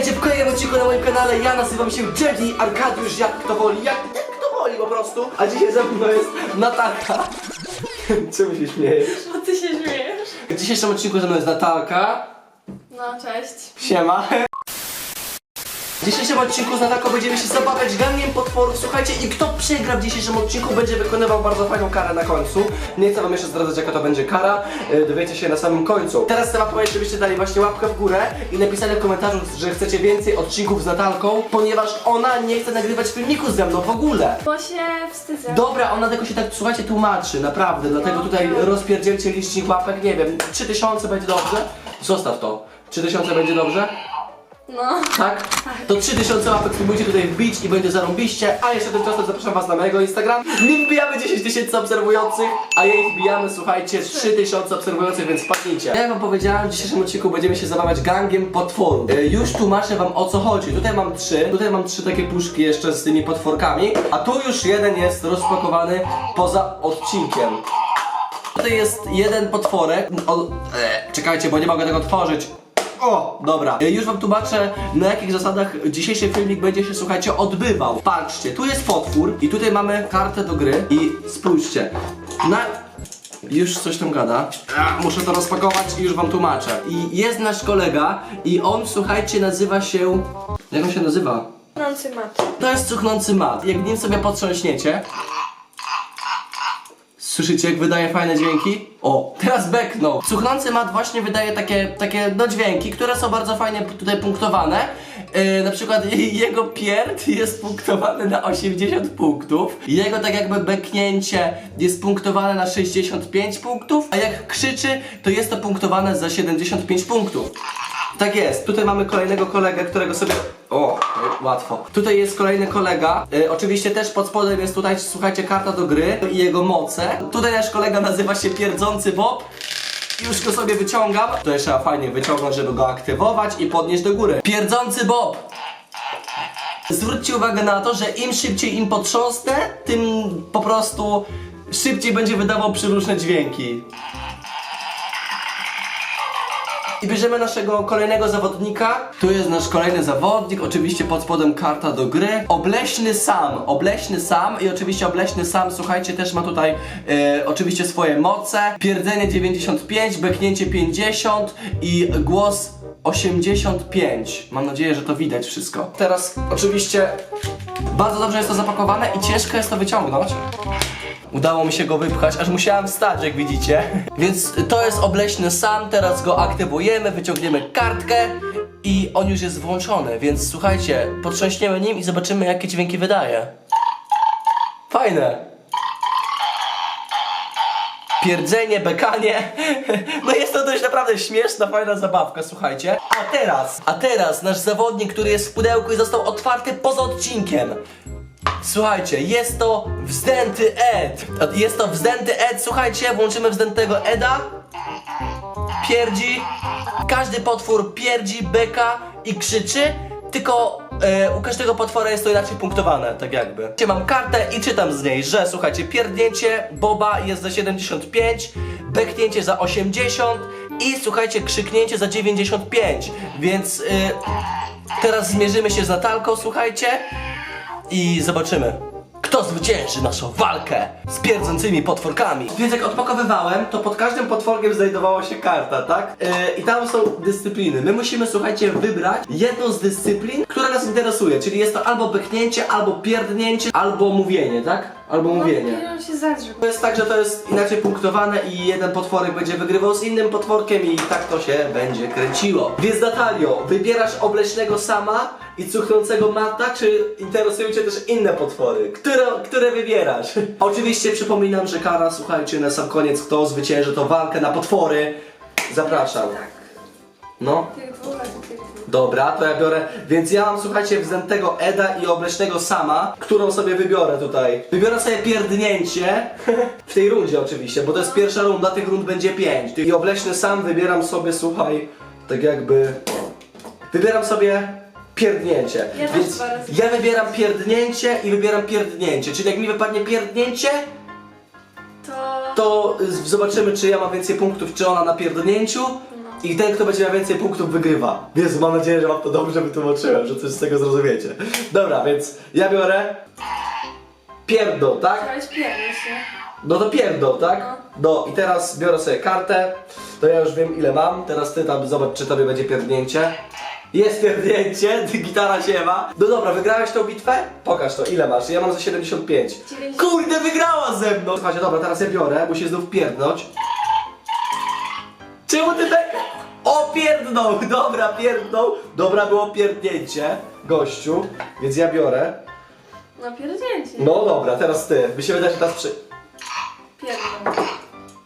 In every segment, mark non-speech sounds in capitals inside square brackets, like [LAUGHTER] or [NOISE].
Witajcie w kolejnym odcinku na moim kanale. Ja nazywam się Jerry Arkadiusz, jak kto woli, jak, jak kto woli po prostu. A dzisiaj ze mną jest Natalka. [LAUGHS] Czemu się śmiejesz? Bo ty się śmiejesz. W dzisiejszym odcinku ze mną jest Natalka. No, cześć. Siema. W dzisiejszym odcinku z Natalką będziemy się zabawiać gangiem potworów. Słuchajcie, i kto przegra w dzisiejszym odcinku będzie wykonywał bardzo fajną karę na końcu. Nie chcę wam jeszcze zdradzać jaka to będzie kara. Yy, Dowiecie się na samym końcu. Teraz chcę wam powiedzieć, żebyście dali właśnie łapkę w górę i napisali w komentarzu, że chcecie więcej odcinków z Natalką, ponieważ ona nie chce nagrywać filmiku ze mną w ogóle. Bo się wstydzę. Dobra, ona tego się tak, słuchajcie, tłumaczy, naprawdę, dlatego tutaj rozpierdzielcie licznik łapek, nie wiem, 3000 będzie dobrze? Zostaw to. 3000 będzie dobrze? No. Tak? To 3000 łapek spróbujcie tutaj wbić i będzie zarąbiście, a jeszcze tymczasem zapraszam was na mojego Instagram. My wbijamy 10 tysięcy obserwujących, a jej wbijamy, słuchajcie, 3000 obserwujących, więc wpadnijcie. Jak wam powiedziałem, w dzisiejszym odcinku będziemy się zabawiać gangiem potworów. E, Już tłumaczę wam o co chodzi. Tutaj mam trzy, tutaj mam trzy takie puszki jeszcze z tymi potworkami, a tu już jeden jest rozpakowany poza odcinkiem. Tutaj jest jeden potworek. O, e, czekajcie, bo nie mogę tego otworzyć. O, dobra. E, Już wam tłumaczę, na jakich zasadach dzisiejszy filmik będzie się, słuchajcie, odbywał. Patrzcie, tu jest potwór i tutaj mamy kartę do gry i spójrzcie. Na... Już coś tam gada. Muszę to rozpakować i już wam tłumaczę. I jest nasz kolega i on, słuchajcie, nazywa się... Jak on się nazywa? Pnący mat. To jest cuchnący mat. Jak nim sobie potrząśniecie. Słyszycie, jak wydaje fajne dźwięki? O, teraz beknął. Cuchnący mat właśnie wydaje takie, takie no dźwięki, które są bardzo fajnie tutaj punktowane. Yy, na przykład [LAUGHS] jego pierd jest punktowany na 80 punktów. Jego tak jakby beknięcie jest punktowane na 65 punktów, a jak krzyczy, to jest to punktowane za 75 punktów. Tak jest, tutaj mamy kolejnego kolegę, którego sobie. O, łatwo. Tutaj jest kolejny kolega. Y, oczywiście też pod spodem jest tutaj, słuchajcie, karta do gry i jego moce. Tutaj nasz kolega nazywa się Pierdzący Bob. Już go sobie wyciągam. Tutaj trzeba fajnie wyciągnąć, żeby go aktywować i podnieść do góry. Pierdzący Bob! Zwróćcie uwagę na to, że im szybciej im potrząsnę, tym po prostu szybciej będzie wydawał przyróżne dźwięki. I bierzemy naszego kolejnego zawodnika. Tu jest nasz kolejny zawodnik, oczywiście pod spodem karta do gry. Obleśny Sam, Obleśny Sam i oczywiście Obleśny Sam, słuchajcie, też ma tutaj e, oczywiście swoje moce. Pierdzenie 95, beknięcie 50 i głos 85. Mam nadzieję, że to widać wszystko. Teraz oczywiście bardzo dobrze jest to zapakowane i ciężko jest to wyciągnąć. Udało mi się go wypchać, aż musiałem wstać, jak widzicie. [LAUGHS] Więc to jest obleśny sam, teraz go aktywujemy, wyciągniemy kartkę i on już jest włączony, więc słuchajcie, potrząśniemy nim i zobaczymy, jakie dźwięki wydaje. Fajne. Pierdzenie, bekanie. [LAUGHS] No jest to dość naprawdę śmieszna, fajna zabawka, słuchajcie. A teraz, a teraz nasz zawodnik, który jest w pudełku i został otwarty poza odcinkiem. Słuchajcie, jest to wzdęty Ed. Jest to wzdęty Ed, słuchajcie, włączymy wzdętego Eda. Pierdzi. Każdy potwór pierdzi, beka i krzyczy, tylko e, u każdego potwora jest to inaczej punktowane, tak jakby. Gdzie Mam kartę i czytam z niej, że słuchajcie, pierdnięcie Boba jest za 75, beknięcie za 80 i słuchajcie, krzyknięcie za 95, więc e, teraz zmierzymy się z Natalką, słuchajcie i zobaczymy, kto zwycięży naszą walkę z pierdzącymi potworkami. Więc jak odpakowywałem, to pod każdym potworkiem znajdowała się karta, tak? Yy, I tam są dyscypliny. My musimy, słuchajcie, wybrać jedną z dyscyplin, która nas interesuje. Czyli jest to albo beknięcie, albo pierdnięcie, albo mówienie, tak? Albo mówienie. No, się zadrzył. To jest tak, że to jest inaczej punktowane i jeden potworek będzie wygrywał z innym potworkiem i tak to się będzie kręciło. Więc Natalio, wybierasz obleśnego sama i cuchnącego mata, czy interesują cię też inne potwory? Które, które wybierasz? [LAUGHS] Oczywiście przypominam, że kara, słuchajcie, na sam koniec kto zwycięży tą walkę na potwory. Zapraszam. Tak. No. Dobra, to ja biorę. Więc ja mam, słuchajcie, wzdętego Eda i obleśnego Sama, którą sobie wybiorę tutaj. Wybiorę sobie pierdnięcie. w tej rundzie oczywiście, bo to jest pierwsza runda, tych rund będzie pięć. I obleśny Sam wybieram sobie, słuchaj, tak jakby. Wybieram sobie pierdnięcie. Ja Więc ja wybieram pierdnięcie i wybieram pierdnięcie. Czyli jak mi wypadnie pierdnięcie, To... to zobaczymy, czy ja mam więcej punktów, czy ona na pierdnięciu. I ten, kto będzie miał więcej punktów, wygrywa. Jezu, mam nadzieję, że wam to dobrze wytłumaczyłem, że coś z tego zrozumiecie. Dobra, więc ja biorę pierdol, tak? Chciałeś pierdol się. No to pierdol, tak? No i teraz biorę sobie kartę, to ja już wiem ile mam, teraz ty tam zobacz, czy tobie będzie pierdnięcie. Jest pierdnięcie, [LAUGHS] gitara się ma. No dobra, wygrałeś tą bitwę? Pokaż to, ile masz? Ja mam za 75. 90. Kurde, wygrała ze mną! Słuchajcie, dobra, teraz ja biorę, musi znów pierdnąć. Czemu ty tak... Pierdnął! Dobra, pierdnął. Dobra, było pierdnięcie, gościu, więc ja biorę. No pierdnięcie. No dobra, teraz ty. Mi się wydaje, że teraz przy... Pierdol.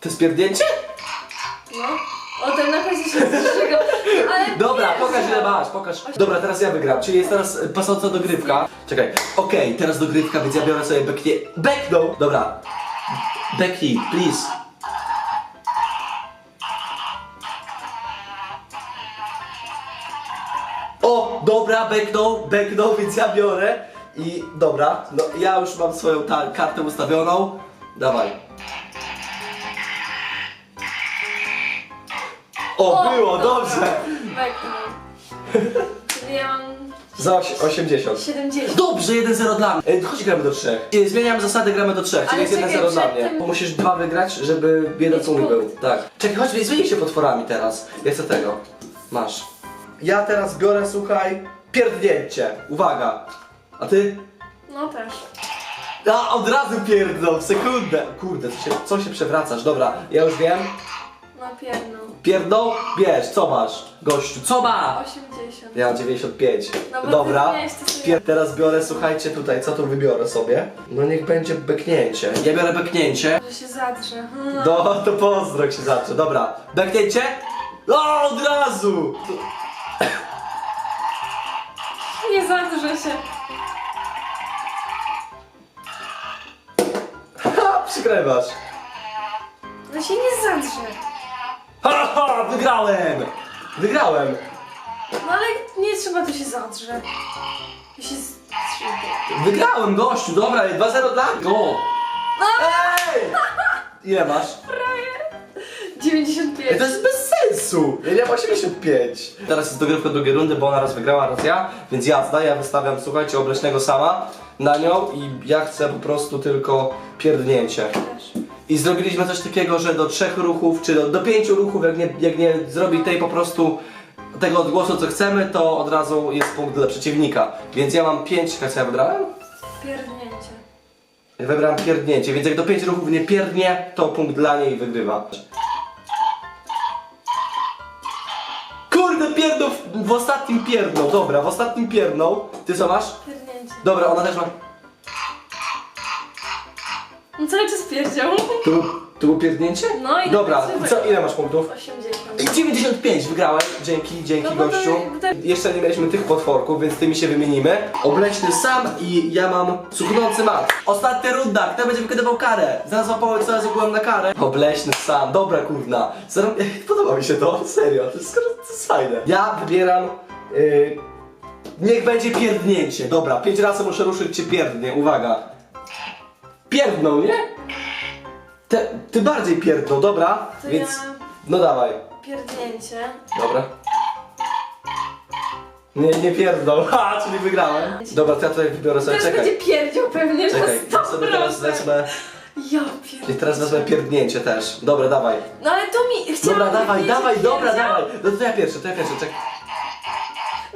To jest pierdnięcie? No. O, ten na pewno się zrzego. Ale Dobra, pierdol. pokaż ile masz, pokaż. Dobra, teraz ja wygram, czyli jest teraz e, pasąca dogrywka. Czekaj, okej, teraz dogrywka, więc ja biorę sobie beknie... Beknął! Dobra. Beknij, please. Dobra, beknął, beknął, więc ja biorę. I dobra, no ja już mam swoją ta kartę ustawioną. Dawaj. O, było, dobrze. Beknął. Czyli ja mam Za osi- 80. 70. Dobrze, 1-0 dla mnie. E, Chodź gramy do 3. Zmieniam zasady, gramy do 3, czyli Ale jest 1-0 czekaj, dla przed mnie. tym- Bo musisz dwa wygrać, żeby jeden Mieć punkt był. Tak. Czekaj, chodź, zmienij się potworami teraz. Ja chcę tego. Masz. Ja teraz biorę, słuchaj, pierdnięcie. Uwaga. A ty? No też. A, od razu pierdną, w sekundę. Kurde, co się, co się przewracasz? Dobra, ja już wiem. No pierdol. Pierdną? Bierz, co masz, gościu? Co ma? 80. Ja mam 95. No bo ty Dobra. miałeś to sobie- Pier- teraz biorę, słuchajcie, tutaj, co tu wybiorę sobie? No niech będzie beknięcie. Ja biorę beknięcie. Że się zadrze. No, to pozdrok się zacznie. Dobra. Beknięcie? O, od razu! Zadrze się. Ha, przykrywasz. No się nie zadrze. Ha, ha, wygrałem! Wygrałem! No ale nie trzeba tu się zadrze. Się. Wygrałem, gościu, dobra, 2-0 dla mnie. O! Ej! [LAUGHS] Ile masz? 95. Ej, to jest bez sensu! Ja miałem 85. Teraz jest dogrywka drugiej rundy, bo ona raz wygrała, raz ja, więc jazda, ja wystawiam, słuchajcie, obleśnego sama na nią i ja chcę po prostu tylko pierdnięcie. I zrobiliśmy coś takiego, że do trzech ruchów, czy do, do pięciu ruchów, jak nie, jak nie zrobi tej po prostu tego odgłosu, co chcemy, to od razu jest punkt dla przeciwnika. Więc ja mam pięć, co ja wybrałem? Pierdnięcie. Ja wybrałem pierdnięcie, więc jak do pięć ruchów nie pierdnie, to punkt dla niej wygrywa. Kurde, pierdnął w, w ostatnim pierdnął, dobra, w ostatnim pierdnął. Ty co masz? Pierdnięcie. Dobra, ona też ma. No cały czas pierdział. Tu, tu było pierdnięcie? No i Dobra, i co, ile masz punktów? 80. I 95 wygrałem, dzięki, dzięki No bo to- gościu. to- Jeszcze nie mieliśmy tych potworków, więc tymi się wymienimy. Obleśny sam i ja mam cuchnący mat. Ostatnia runda, kto będzie wykonywał karę? Zaraz wam powiem, co ja zrobiłem na karę. Obleśny sam, dobra kurna. Zaro... [LAUGHS] Podoba mi się to, serio, to jest, to jest fajne. Ja wybieram... Yy... Niech będzie pierdnięcie. Dobra, pięć razy muszę ruszyć cię pierdnie, uwaga. Pierdnął, nie? Te, ty bardziej pierdnął, dobra? To Więc... ja- No dawaj. Pierdnięcie. Dobra. Nie, nie pierdol. [LAUGHS] Ha, czyli wygrałem. Dobra, to ja tutaj wybiorę sobie, Teraz czekaj. będzie pierdział pewnie, że Czekaj, na sobie teraz 100%. wezmę. Ja I pierdolę. teraz wezmę pierdnięcie też. Dobra, dawaj. No ale to mi... Chciałam Dobra, dawaj, wypnięcie, dawaj, dobra, pierdział. dawaj. No to ja pierwszy, to ja pierwszy, czekaj.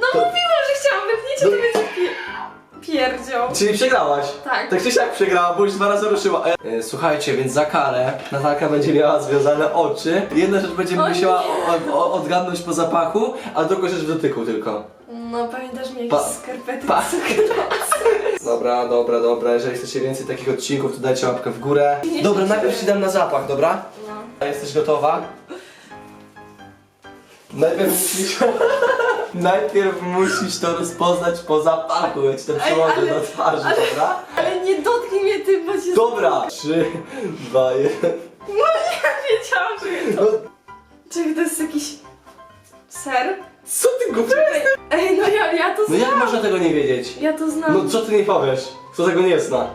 No mówiłam, że chciałam wypnięcie, No- to będzie pie... pierdział. Czyli przegrałaś. Tak. Tak czy siak przegrała, bo już dwa razy ruszyła. E, Słuchajcie, więc za karę Natalka będzie miała związane oczy. Jedna rzecz będzie O musiała o, o, odgadnąć po zapachu, a drugą rzecz w dotyku tylko. No pamiętasz mi Pa- jakieś skarpety pa-? [LAUGHS] Dobra, dobra, dobra. Jeżeli chcecie więcej takich odcinków, to dajcie łapkę w górę. Nie Dobra, chcecie. najpierw ci dam na zapach, dobra? No. Jesteś gotowa? Najpierw musisz... [LAUGHS] Najpierw musisz to rozpoznać po zapachu. Ja ci to przełożę ale- do twarzy, ale- dobra? Ale nie dotknij mnie tym, bo cię... Dobra! Trzy, dwa, jeden. No nie wiedziałam, że... No, Czy to jest jakiś... Ser? co ty głupie? Ej, no ja, ja to No znam. jak można tego nie wiedzieć? Ja to znam. No co ty nie powiesz? Kto tego nie zna?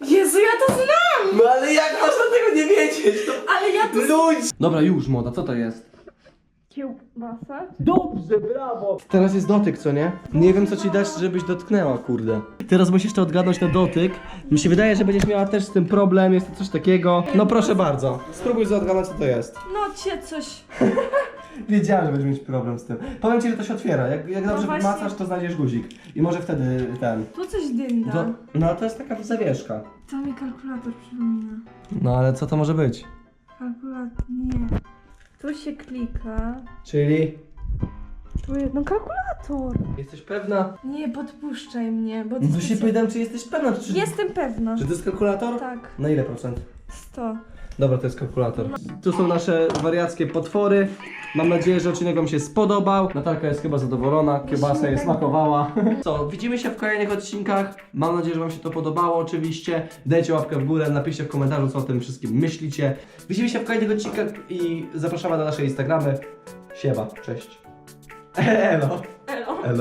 Jezu, ja to znam! No ale jak można tego nie wiedzieć? No, Ale ja to Ludź! Dobra, już moda, co to jest? Kiełbasa? Dobrze, brawo! Teraz jest dotyk, co nie? Nie wiem, co ci dać, żebyś dotknęła, kurde. Teraz musisz jeszcze odgadnąć na dotyk. Mi się wydaje, że będziesz miała też z tym problem, jest to coś takiego. No proszę bardzo, spróbuj odgadnąć, co to jest. No cię coś. [LAUGHS] Wiedziałem, że będziesz mieć problem z tym. Powiem ci, że to się otwiera. Jak, jak dobrze właśnie. macasz, to znajdziesz guzik. I może wtedy ten. Tu coś dynda. To, no to jest taka zawieszka. To mi kalkulator przypomina. No ale co to może być? Kalkulator, nie. Tu się klika. Czyli. Tu jest, no kalkulator. Jesteś pewna? Nie, podpuszczaj mnie, bo No się pytam, czy jesteś pewna, czy. Jestem pewna. Czy to jest kalkulator? Tak, Na ile procent? 100. Dobra, to jest kalkulator. Tu są nasze wariackie potwory. Mam nadzieję, że odcinek Wam się spodobał. Natalka jest chyba zadowolona, kiełbasa jej smakowała. [LAUGHS] Co, widzimy się w kolejnych odcinkach. Mam nadzieję, że Wam się to podobało oczywiście. Dajcie łapkę w górę, napiszcie w komentarzu, co o tym wszystkim myślicie. Widzimy się w kolejnych odcinkach i zapraszamy na nasze Instagramy. Siema, cześć. [LAUGHS] Elo. Elo. Elo.